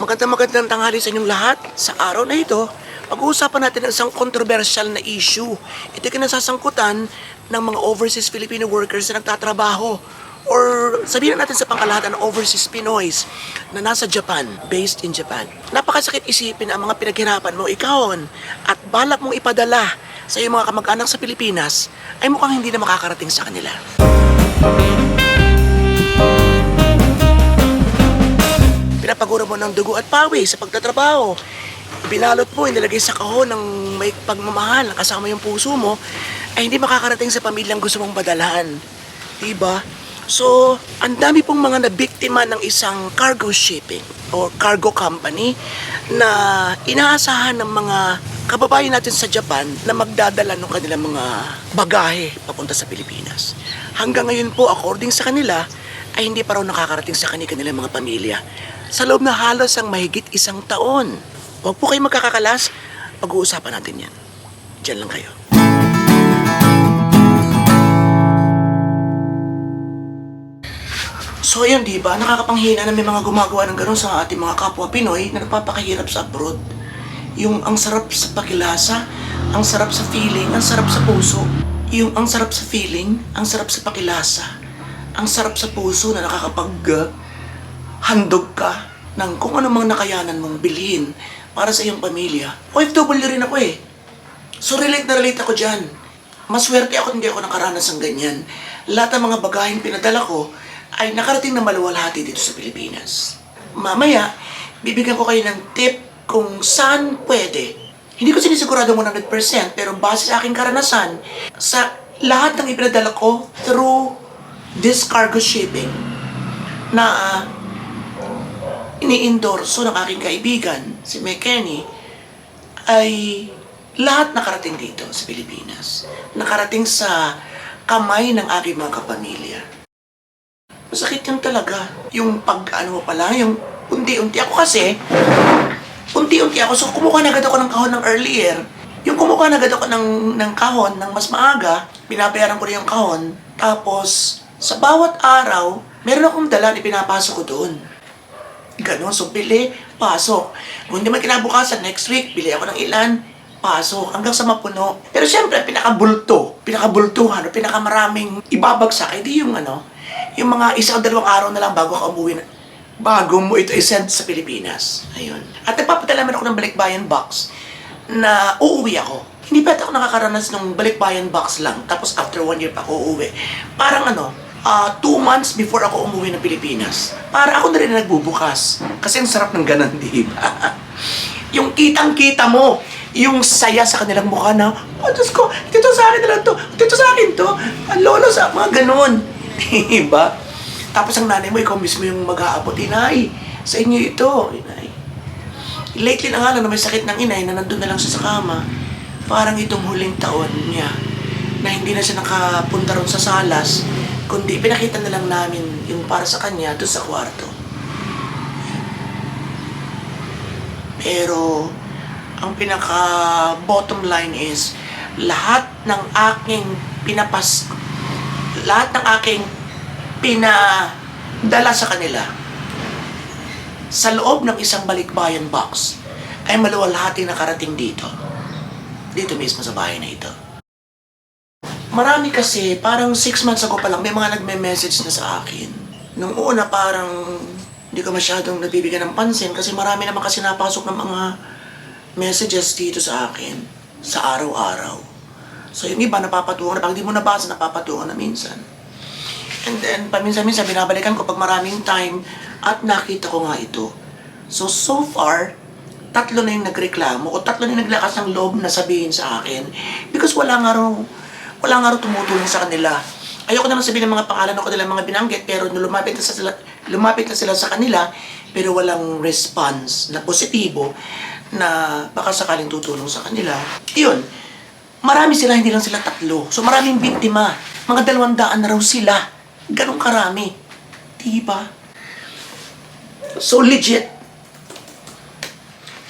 Magandang magandang tanghali sa inyong lahat. Sa araw na ito, pag-uusapan natin ang isang controversial na issue. Ito ay kinasasangkutan ng mga overseas Filipino workers na nagtatrabaho or sabihin natin sa pangkalahatan ng overseas Pinoys na nasa Japan, based in Japan. Napakasakit isipin ang mga pinaghirapan mo ikawon at balak mong ipadala sa iyong mga kamag-anak sa Pilipinas ay mukhang hindi na makakarating sa kanila. Pinapagura mo ng dugo at pawi sa pagtatrabaho. Binalot mo, inilagay sa kahon ng may pagmamahal, kasama yung puso mo, ay hindi makakarating sa pamilyang gusto mong padalhan. Diba? So, ang dami pong mga nabiktima ng isang cargo shipping or cargo company na inaasahan ng mga kababayan natin sa Japan na magdadala ng kanilang mga bagahe papunta sa Pilipinas. Hanggang ngayon po, according sa kanila, ay hindi pa raw nakakarating sa kanila kanilang mga pamilya sa loob na halos ang mahigit isang taon. Huwag po kayo magkakakalas, pag-uusapan natin yan. Diyan lang kayo. So yun, di ba? Nakakapanghina na may mga gumagawa ng gano'n sa ating mga kapwa Pinoy na nagpapakahirap sa abroad. Yung ang sarap sa pakilasa, ang sarap sa feeling, ang sarap sa puso. Yung ang sarap sa feeling, ang sarap sa pakilasa, ang sarap sa puso na nakakapag uh, handog ka ng kung ano mang nakayanan mong bilhin para sa iyong pamilya. OFW rin ako eh. So relate na relate ako dyan. Maswerte ako hindi ako nakaranas ng ganyan. Lahat ng mga bagaheng pinadala ko ay nakarating na maluwalhati dito sa Pilipinas. Mamaya, bibigyan ko kayo ng tip kung saan pwede. Hindi ko sinisigurado 100% pero base sa aking karanasan, sa lahat ng ipinadala ko through this cargo shipping na ah, ini-endorso ng aking kaibigan, si McKenny, ay lahat nakarating dito sa Pilipinas. Nakarating sa kamay ng aking mga kapamilya. Masakit yun talaga. Yung pag ano mo pala, yung unti-unti. Ako kasi, unti-unti ako. So kumuha na agad ako ng kahon ng earlier. Yung kumuha na agad ako ng, ng kahon ng mas maaga, binabayaran ko rin yung kahon. Tapos, sa bawat araw, meron akong dala na pinapasok ko doon. Ganon. So, bili, pasok. Kung hindi man kinabukasan, next week, bili ako ng ilan, pasok. Hanggang sa mapuno. Pero siyempre, pinakabulto, pinakabultuhan, o pinakamaraming ibabagsak, ay di yung ano, yung mga isa o dalawang araw na lang bago ako umuwi na, bago mo ito i-send sa Pilipinas. Ayun. At nagpapadala man ako ng balikbayan box na uuwi ako. Hindi pa ako nakakaranas ng balikbayan box lang, tapos after one year pa ako uuwi. Parang ano, ah two months before ako umuwi ng Pilipinas. Para ako na rin nagbubukas. Kasi ang sarap ng ganon, di ba? yung kitang-kita mo, yung saya sa kanilang mukha na, oh, Diyos ko, dito sa akin na lang to, dito sa akin to, lolo sa mga ganon. Di ba? Tapos ang nanay mo, ikaw mismo yung mag-aabot, inay, sa inyo ito, inay. Lately na nga lang na may sakit ng inay na nandun na lang siya sa kama. Parang itong huling taon niya na hindi na siya nakapunta ron sa salas, kundi pinakita na lang namin yung para sa kanya doon sa kwarto. Pero, ang pinaka bottom line is, lahat ng aking pinapas, lahat ng aking pinadala sa kanila, sa loob ng isang balikbayan box, ay maluwalhati nakarating dito. Dito mismo sa bahay na ito. Marami kasi, parang six months ago pa lang, may mga nagme-message na sa akin. Nung una, parang hindi ko masyadong nabibigyan ng pansin kasi marami naman kasi napasok ng mga messages dito sa akin sa araw-araw. So yung iba napapatuwa na, pag di mo nabasa, napapatuwa na minsan. And then, paminsan-minsan, binabalikan ko pag maraming time at nakita ko nga ito. So, so far, tatlo na yung nagreklamo o tatlo na yung naglakas ng loob na sabihin sa akin because wala nga raw, wala nga raw tumutulong sa kanila. Ayoko naman sabihin ng mga pangalan ako nila mga binanggit pero lumapit na sila, lumapit na sila sa kanila pero walang response na positibo na baka sakaling tutulong sa kanila. Yun, marami sila, hindi lang sila tatlo. So maraming biktima. Mga dalawang daan na raw sila. Ganong karami. Diba? So legit.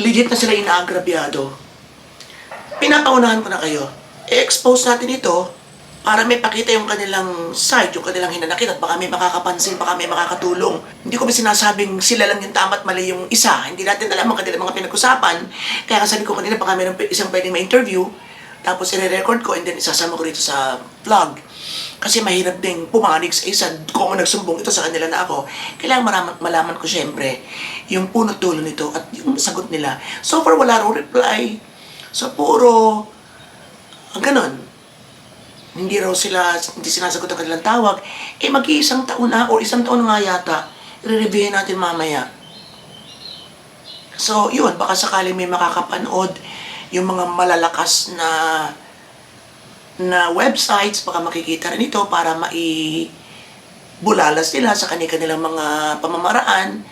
Legit na sila inaagrabyado. Pinapaunahan ko na kayo. I-expose natin ito para may pakita yung kanilang side, yung kanilang hinanakit at baka may makakapansin, baka may makakatulong. Hindi ko ba sinasabing sila lang yung tama at mali yung isa. Hindi natin alam ang kanilang mga pinag-usapan. Kaya kasabi ko kanina, baka mayroong isang pwedeng ma-interview, tapos i-record ko and then isasama ko rito sa vlog. Kasi mahirap ding pumanig sa isa kung nagsumbong ito sa kanila na ako. Kailangan malaman, malaman ko syempre yung punot dulo nito at yung sagot nila. So far, wala raw reply. So, puro, ang ganon hindi raw sila, hindi sinasagot ang kanilang tawag, eh mag-iisang taon na o isang taon na nga yata, i-reviewin natin mamaya. So, yun, baka sakaling may makakapanood yung mga malalakas na na websites, baka makikita rin ito para mai bulalas nila sa kanilang mga pamamaraan.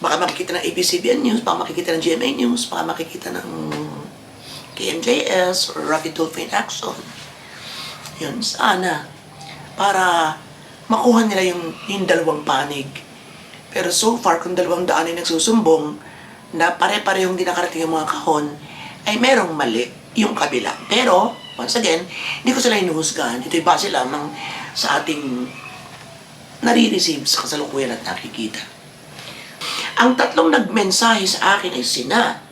Baka makikita ng ABCBN News, baka makikita ng GMA News, baka makikita ng KMJS or Rapid Dolphin Action. Yun, sana. Para makuha nila yung, yung dalawang panig. Pero so far, kung dalawang daan ay nagsusumbong, na pare-parehong di nakarating yung mga kahon, ay merong mali yung kabila. Pero, once again, hindi ko sila hinuhusgahan. Ito'y base lamang sa ating nare-receive sa kasalukuyan at nakikita. Ang tatlong nagmensahe sa akin ay sina.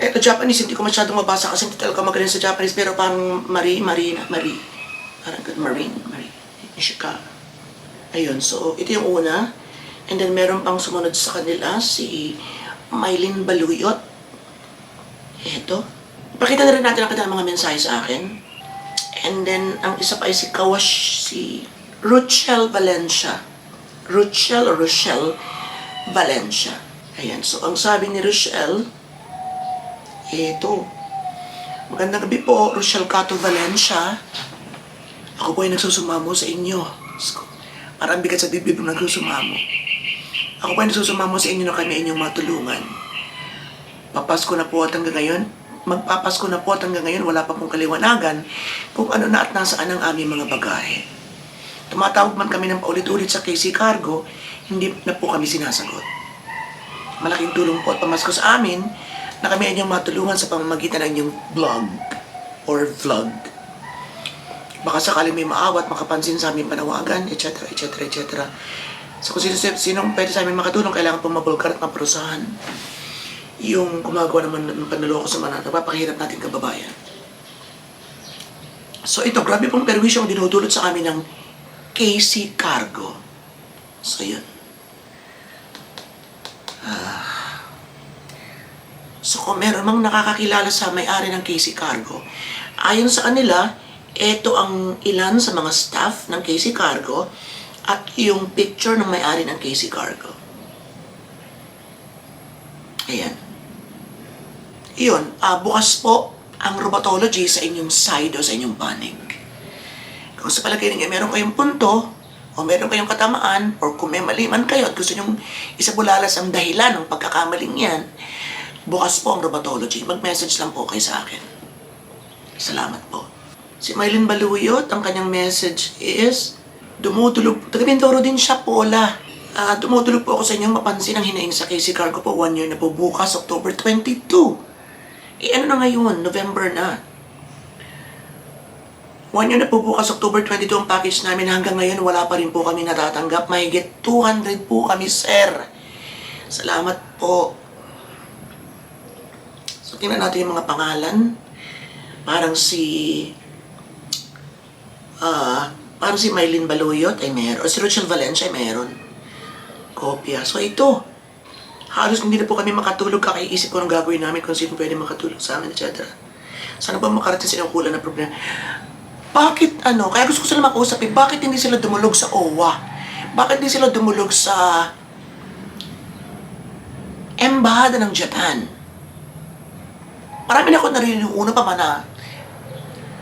Eto, Japanese, hindi ko masyadong mabasa kasi hindi talaga magaling sa Japanese, pero parang Marie, Marina, Marie. Parang good, Marine, Marie, Ishikawa. Ayun, so ito yung una. And then meron pang sumunod sa kanila, si Mylene Baluyot. Ito. Pakita na rin natin ang kanilang mga mensahe sa akin. And then, ang isa pa ay si Kawash, si Ruchel Valencia. Ruchel or Rochelle Valencia. Ayan, so ang sabi ni Rochelle, ito. Magandang gabi po, Rochelle Cato Valencia. Ako po ay nagsusumamo sa inyo. Parang bigat sa bibig ng nagsusumamo. Ako po ay nagsusumamo sa inyo na kami inyong matulungan. Papasko na po at hanggang ngayon, magpapasko na po at hanggang ngayon wala pa pong kaliwanagan kung ano na at nasaan ang aming mga bagahe. Tumatawag man kami ng paulit-ulit sa KC Cargo, hindi na po kami sinasagot. Malaking tulong po at pamasko sa amin na kami inyong matulungan sa pamamagitan ng inyong blog or vlog. Baka sakaling may maawat, makapansin sa aming panawagan, etc., etc., etc. So kung sino, sinong pwede sa amin makatulong, kailangan pong mabulkar at maparusahan yung gumagawa naman ng panloloko sa mga nagpapakahirap natin kababayan. So ito, grabe pong perwisyo ang dinudulot sa amin ng KC Cargo. So yun. Ah. So kung meron mang nakakakilala sa may-ari ng KC Cargo, ayon sa kanila, ito ang ilan sa mga staff ng KC Cargo at yung picture ng may-ari ng KC Cargo. Ayan. Iyon, ah, bukas po ang rheumatology sa inyong side o sa inyong panig. Kung sa palagay ninyo meron kayong punto, o meron kayong katamaan, or kung may mali man kayo at gusto nyong isabulalas ang dahilan ng pagkakamaling yan, bukas po ang rheumatology. Mag-message lang po kayo sa akin. Salamat po. Si Mylene Baluyot, ang kanyang message is, dumutulog, taga din siya, Pola. Ah, dumutulog po ako sa inyong mapansin ang hinaing sa KC Cargo po one year na po bukas, October 22. Eh ano na ngayon, November na. One year na po bukas, October 22 ang package namin. Hanggang ngayon, wala pa rin po kami natatanggap. Mahigit 200 po kami, sir. Salamat po. Tingnan natin yung mga pangalan. Parang si... Ah, parang si Mylene Baluyot ay meron. O si Rochelle Valencia ay meron. Kopya. So, ito. Halos hindi na po kami makatulog. Kakaisip ko ng gagawin namin kung sino pwede makatulog sa amin, etc. Sana ba makarating sa kulang na problema? Bakit ano? Kaya gusto ko sila makausap eh. Bakit hindi sila dumulog sa OWA? Bakit hindi sila dumulog sa Embahada ng Japan? Marami na ako narinig yung una pa man na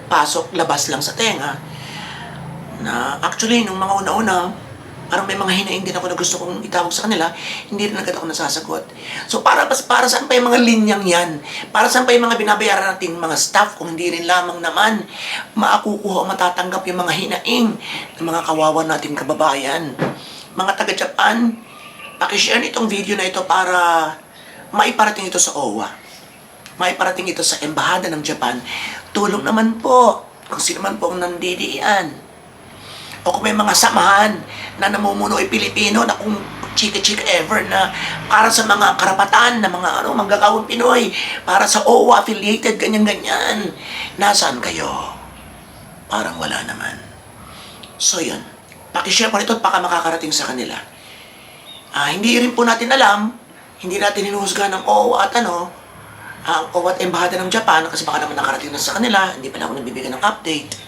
pasok, labas lang sa tenga. Na actually, nung mga una-una, parang may mga hinaing din ako na gusto kong itawag sa kanila, hindi rin agad ako nasasagot. So para, para saan pa yung mga linyang yan? Para saan pa yung mga binabayaran nating mga staff kung hindi rin lamang naman maakukuha o matatanggap yung mga hinaing ng mga kawawa nating kababayan. Mga taga-Japan, pakishare nitong video na ito para maiparating ito sa OWA. Maiparating ito sa Embahada ng Japan. Tulong naman po. kung sino man po ang nandidiyan, o kung may mga samahan na namumuno ay Pilipino na kung chika-chika ever na para sa mga karapatan na mga ano, manggagawang Pinoy, para sa OWA affiliated, ganyan-ganyan. Nasaan kayo? Parang wala naman. So yun, pakishare po nito at baka makakarating sa kanila. Ah, hindi rin po natin alam, hindi natin hinuhusga ng OWA at ano, ang OWA at Embahada ng Japan kasi baka naman nakarating na sa kanila, hindi pa na ako nabibigyan ng update.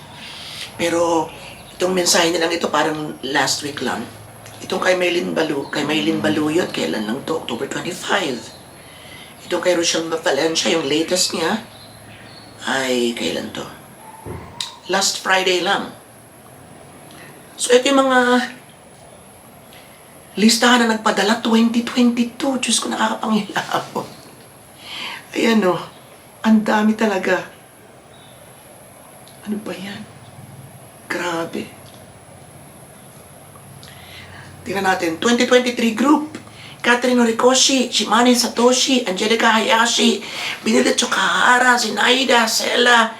Pero itong mensahe nilang ito parang last week lang. Itong kay Maylin Balu, kay Maylin Baluyot, kailan lang to? October 25. Itong kay Rochelle Valencia, yung latest niya, ay kailan to? Last Friday lang. So ito yung mga listahan na nagpadala 2022. Diyos ko, nakakapangilaw. Ayan o. Ang dami talaga. Ano ba yan? Grabe. Tingnan natin. 2023 group. Catherine Horikoshi, Shimane Satoshi, Angelica Hayashi, Benedict Chokahara, Zinaida, Sela,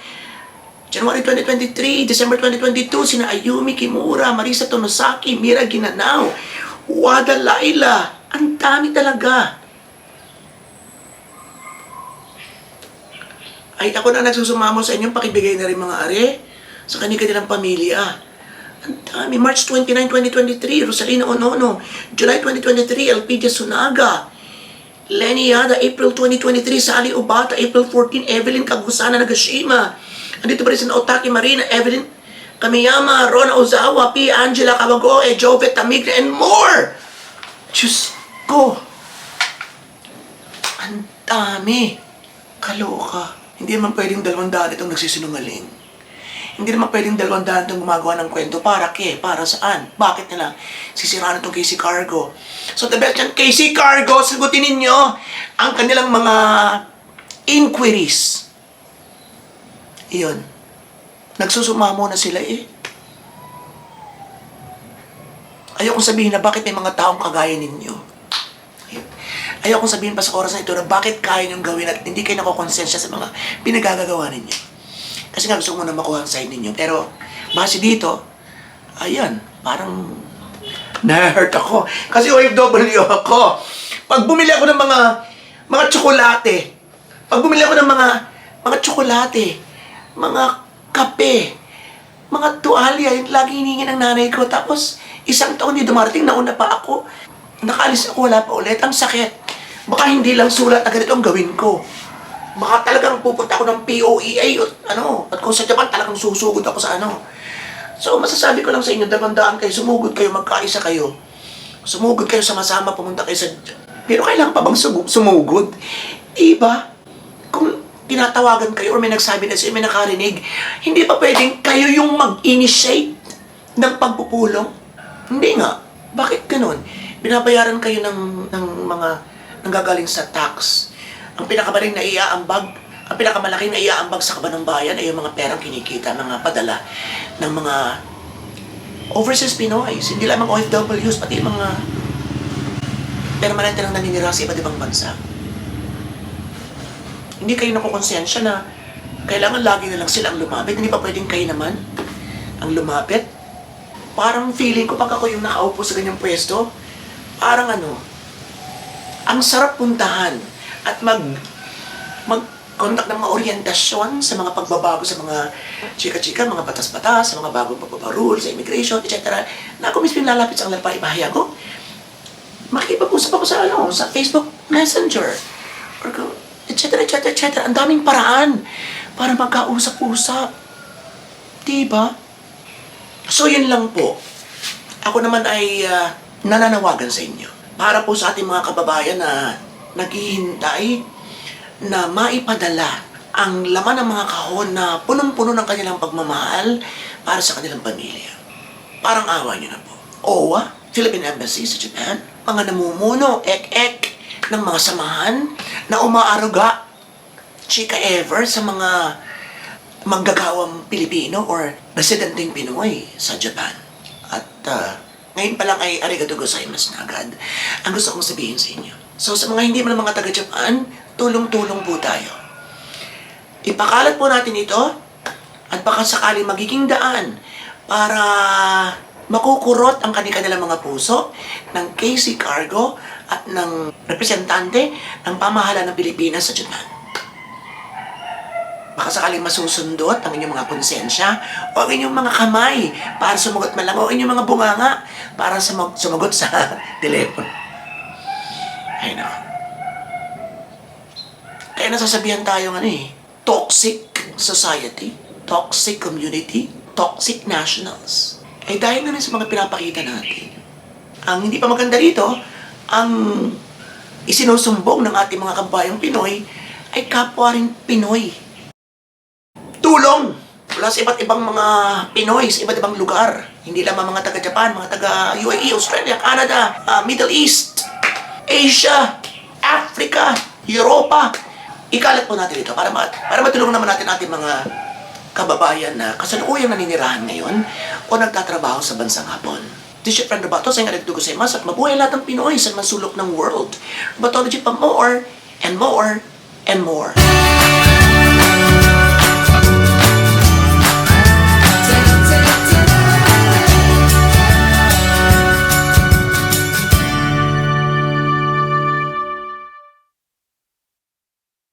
January 2023, December 2022, sina Ayumi Kimura, Marisa Tonosaki, Mira Ginanaw, Wada Laila. Ang dami talaga. Ay, ako na nagsusumamo sa inyong pakibigay na rin mga are sa kanilang pamilya. Ang dami. March 29, 2023, Rosalina Onono. July 2023, Elpidia Sunaga. Lenny Yada, April 2023, Sally Obata, April 14, Evelyn Kagusana Nagashima. Andito pa rin si Otaki Marina, Evelyn Kamiyama, Rona Ozawa, P. Angela Kabagoe, Jovet Tamigre, and more! Diyos ko! Ang dami! Kaloka. Hindi naman pwedeng dalawang daan itong nagsisinungaling. Hindi naman pwedeng dalawang daan itong gumagawa ng kwento. Para ke? Para saan? Bakit nila sisiraan itong KC Cargo? So the best yan, KC Cargo, sagutin ninyo ang kanilang mga inquiries. Iyon. Nagsusumamo na sila eh. Ayokong sabihin na bakit may mga taong kagaya ninyo. Ayokong sabihin pa sa oras na ito na bakit kaya niyong gawin at hindi kayo nakokonsensya sa mga pinagagagawa ninyo. Kasi nga gusto ko muna makuha ang side ninyo. Pero base dito, ayan, parang na-hurt ako. Kasi OFW ako. Pag bumili ako ng mga mga tsokolate, pag bumili ako ng mga mga tsokolate, mga kape, mga tuwalya, yung lagi hiningi ng nanay ko. Tapos, isang taon di dumarating, nauna pa ako. Nakaalis ako, wala pa ulit. Ang sakit. Baka hindi lang sulat na ganito gawin ko. Baka talagang pupunta ako ng POEA o ano. At kung sa Japan, talagang susugod ako sa ano. So, masasabi ko lang sa inyo, damandaan kayo, sumugod kayo, magkaisa kayo. Sumugod kayo sama-sama, pumunta kayo sa... Pero kailangan pa bang sumu- sumugod? Diba? Kung tinatawagan kayo or may nagsabi na sa'yo, may nakarinig, hindi pa pwedeng kayo yung mag-initiate ng pagpupulong? Hindi nga. Bakit ganun? Binabayaran kayo ng, ng mga nanggagaling sa tax. Ang pinakamaling na iaambag, ang pinakamalaking na iaambag sa kaban ng bayan ay yung mga perang kinikita, mga padala ng mga overseas Pinoys, hindi lamang OFWs, pati mga permanente nang naninira sa iba't ibang bansa. Hindi kayo nakukonsensya na kailangan lagi na lang sila ang lumapit. Hindi pa pwedeng kayo naman ang lumapit. Parang feeling ko pag ako yung nakaupo sa ganyang pwesto, parang ano, ang sarap puntahan at mag mag conduct ng mga orientasyon sa mga pagbabago sa mga chika-chika, mga batas-batas, sa mga bagong pagbaba-rule sa immigration, etc. Na ako mismo lalapit sa kanila para ibahayag ko. Makikipag-usap ako sa ano, sa Facebook Messenger. Or etc. etc. etc. Ang daming paraan para magkausap-usap. Diba? So yun lang po. Ako naman ay ah, nananawagan sa inyo. Para po sa ating mga kababayan na naghihintay na maipadala ang laman ng mga kahon na punong-puno ng kanilang pagmamahal para sa kanilang pamilya. Parang awa nyo na po. OWA, Philippine Embassy sa Japan, mga namumuno, ek-ek, ng mga samahan na umaaruga, chika ever, sa mga manggagawang Pilipino or residenteng Pinoy sa Japan. At ah, ngayon pa lang ay arigato gozaimasu na agad ang gusto kong sabihin sa inyo. So sa mga hindi man mga taga-Japan, tulong-tulong po tayo. Ipakalat po natin ito at baka sakali magiging daan para makukurot ang kanilang mga puso ng KC Cargo at ng representante ng pamahalaan ng Pilipinas sa Japan. Baka sakaling masusundot ang inyong mga konsensya o ang inyong mga kamay para sumagot man lang o inyong mga bunganga para sumag- sumagot sa telepono. Ay nako. Kaya nasasabihan tayo ano eh, toxic society, toxic community, toxic nationals. Eh dahil na rin sa mga pinapakita natin. Ang hindi pa maganda rito, ang isinusumbong ng ating mga kabayang Pinoy ay kapwa rin Pinoy. Tulong! Mula sa iba't ibang mga Pinoy sa iba't ibang lugar. Hindi lamang mga taga-Japan, mga taga-UAE, Australia, Canada, ah, Middle East, Asia, Africa, Europa. Ikalat po natin ito para, ma- para matulungan naman natin ating mga kababayan na kasalukuyang naninirahan ngayon o nagtatrabaho sa bansang Hapon. This is your friend Robato, sa nga sa mas at mabuhay lahat ng Pinoy sa mansulok ng world. Robatology pa more and more and more.